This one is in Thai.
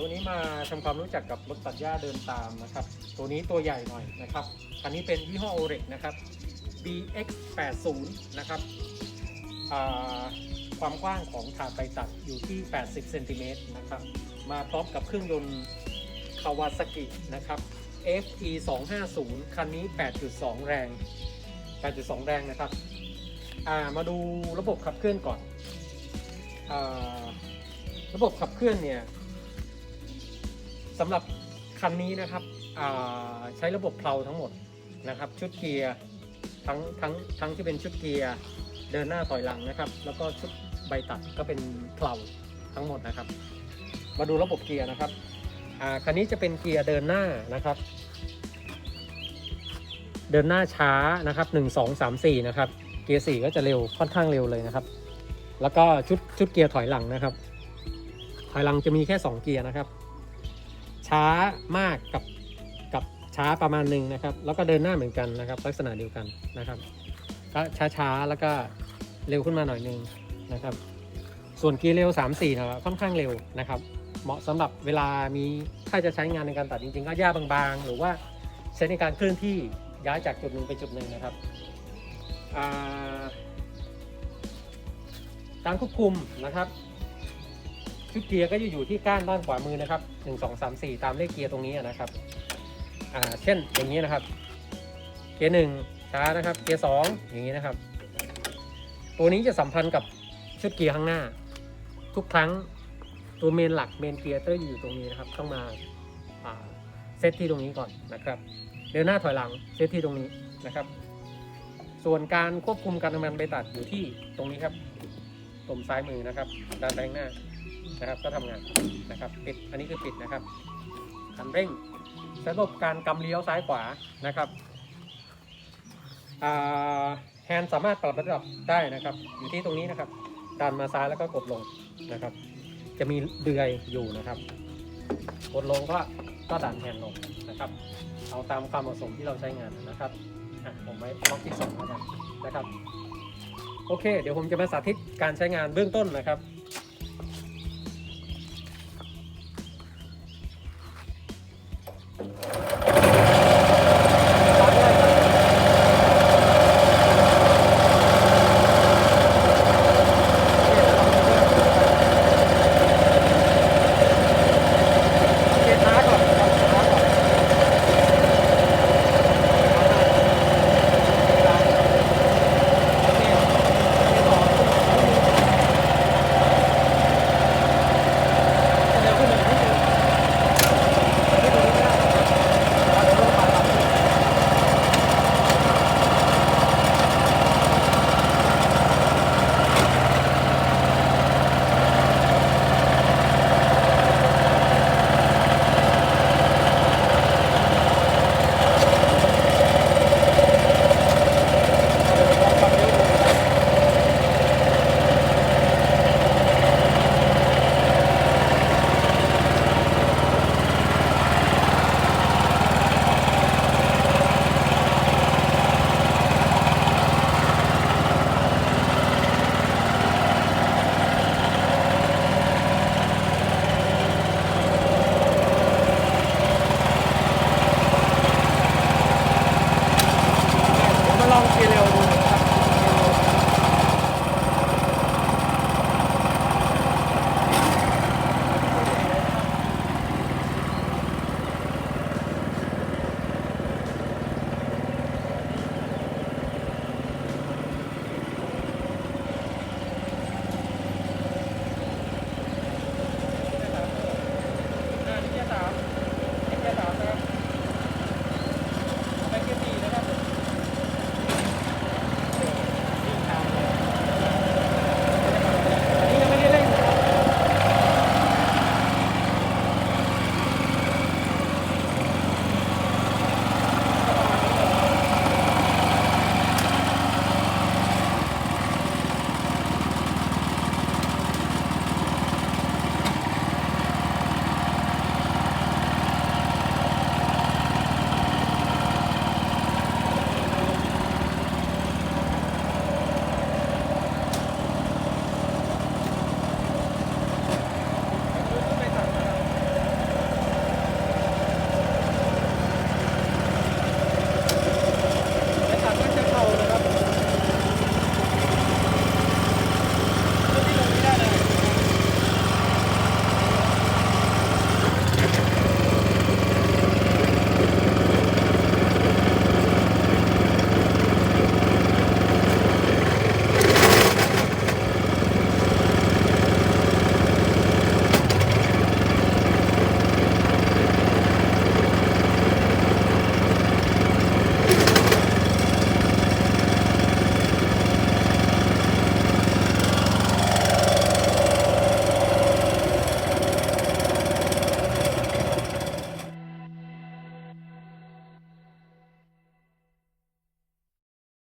ครับเดี๋ยววันนี้มาทำความรู้จักกับรถตัดหญ้าเดินตามนะครับ ตัวนี้ตัวใหญ่หน่อยนะครับ คันนี้เป็นยี่ห้อโอเร็กนะครับ BX 8 0นะครับความกว้างของถาดไปตัดอยู่ที่ 80 เซนติเมตรนะครับ มาพร้อมกับเครื่องยนต์คาวาซากินะครับ FE 250คันนี้ 8.2 แรง 8.2 แรงนะครับามาดูระบบขับเคลื่อนก่อนอระบบขับเคลื่อนเนี่ย สำหรับคันนี้นะครับใช้ระบบเพลาทั้งหมดนะครับ ชุดเกียร์ทั้งทั้งทั้งที่เป็นชุดเกียร์เดินหน้าถอยหลังนะครับ แล้วก็ชุดใบตัดก็เป็นเพลาทั้งหมดนะครับ มาดูระบบเกียร์นะครับคันนี้จะเป็นเกียร์เดินหน้านะครับ เดินหน้าช้านะครับ 1 2 3 4 นะครับ เกียร์4ก็จะเร็วค่อนข้างเร็วเลยนะครับ แล้วก็ชุดชุดเกียร์ถอยหลังนะครับ ถอยหลังจะมีแค่ 2 เกียร์นะครับ ช้ามากกับกับช้าประมาณหนึ่งนะครับ แล้วก็เดินหน้าเหมือนกันนะครับ ลักษณะเดียวกันนะครับก็ช้าๆแล้วก็เร็วขึ้นมาหน่อยนึงนะครับ ส่วนเกียร์เร็ว 3 4นะค่อนข้างเร็วนะครับ เหมาะสำหรับเวลามีถ้าจะใช้งานในการตัดจริงๆ ก็หญ้าบางๆ หรือว่าใช้ในการเคลื่อนที่ย้ายจากจุดหนึ่งไปจุดหนึ่งนะครับการควบคุมนะครับ ชุดเกียร์ก็จะอยู่ที่ก้านด้านขวามือนะครับ1 2 3 4ตามเลขเกียร์ตรงนี้นะครับ อ่า เช่นอย่างนี้นะครับ เกียร์หนึ่งช้านะครับ เกียร์สองอย่างนี้นะครับ ตัวนี้จะสัมพันธ์กับชุดเกียร์ข้างหน้า ทุกครั้งตัวเมนหลักเมนเกียร์ต้องอยู่ตรงนี้นะครับ ต้องมาอ่าเซตที่ตรงนี้ก่อนนะครับเดินหน้าถอยหลังเซตที่ตรงนี้นะครับ ส่วนการควบคุมการทำงานใบตัดอยู่ที่ตรงนี้ครับตมซ้ายมือนะครับด้านแบงหน้า นะครับ ก็ทำงานนะครับปิดอันนี้คือปิดนะครับคันเร่งระบบการกำเลี้ยวซ้ายขวานะครับแฮนด์สามารถปรับระดับได้นะครับ อยู่ที่ตรงนี้นะครับดันมาซ้ายแล้วก็กดลงนะครับ จะมีเดือยอยู่นะครับ กดลงก็ก็ดันแฮนด์ลงนะครับ เอาตามความเหมาะสมที่เราใช้งานนะครับผมไว้ล็อกที่สองแล้วกันนะครับ โอเค เดี๋ยวผมจะมาสาธิตการใช้งานเบื้องต้นนะครับ